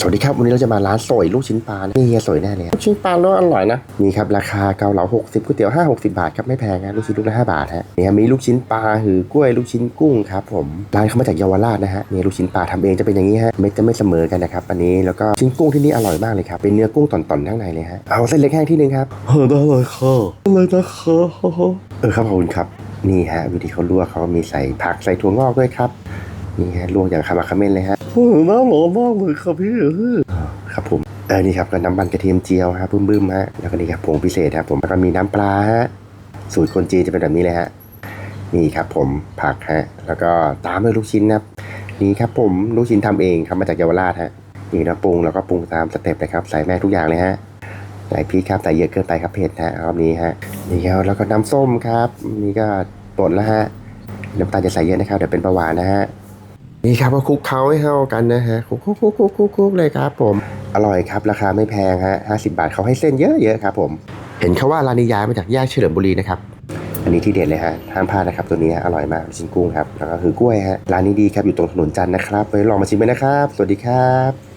สวัสดีครับ วันนี้เราจะมาร้านสวยลูกชิ้นปลานะนี่เฮียสวยแน่เลยลูกชิ้นปลาลูกอร่อยนะนี่ครับราคาเกาเหลา60ก๋วยเตี๋ยว5 60 บาทครับไม่แพงนะลูกชิ้นลูกละ5บาทฮะนี่ครับมีลูกชิ้นปลาหือกล้วยลูกชิ้นกุ้งครับผมร้านเขามาจากเยาวราชนะฮะนี่ลูกชิ้นปลาทำเองจะเป็นอย่างนี้ฮะเม็ดจะไม่เสมอกันนะครับอันนี้แล้วก็ชิ้นกุ้งที่นี่อร่อยมากเลยครับเป็นเนื้อกุ้งต่อนๆข้างในเลยฮะเอาเส้นเล็กแห้งที่หนึงครับเฮ้ยได้เลยค่ะเลยนะคะเออครับขอบคุณครับนี่ฮะวิธีเขาลวกเขามีใส่ผักใส่ถั่วงอกด้วยครับนี่ฮะลวกอย่างคามาคาเมนเลยฮะ โอ้น่าหล่อมากเลยครับพี่ครับผมเออนี่ครับก็น้ำมันกระเทียมเจียวฮะบึ้มๆฮะแล้วก็นี่ครับผงพิเศษครับผมแล้วก็มีน้ำปลาฮะสูตรคนจีนจะเป็นแบบนี้เลยฮะนี่ครับผมผักฮะแล้วก็ตามด้วยลูกชิ้นนะครับนี่ครับผมลูกชิ้นทำเองทำมาจากเยาวราชฮะนี่นะปรุงแล้วก็ปรุงตามสเต็ปนะครับใส่แม่ทุกอย่างเลยฮะใส่พริกครับใส่เยอะเกินไปครับเผ็ดฮะรอบนี้ฮะนี่ครับแล้วก็น้ำส้มครับนี่ก็ป่นแล้วฮะน้ำตาลจะใส่เยอะนะครับเดี๋ยวเป็นประหวานนะฮะ นี่ครับก็คุกเขาให้เข้ากันนะฮะคุกคุกคุกคุกคุกคุกเลยครับผมอร่อยครับ ราคาไม่แพงฮะห้าสิบาทเขาให้เส้นเยอะๆครับผมเห็นเขาว่าร้านนี้ย้ายมาจากแยกเฉลิมบุรีนะครับอันนี้ที่เด็ดเลยฮะห้ามพลาดนะครับตัวนี้อร่อยมากชิ้นกุ้งครับแล้วก็คือกล้วยฮะร้านนี้ดีครับอยู่ตรงถนนจันทร์นะครับไปลองมาชิมกันนะครับ สวัสดีครับ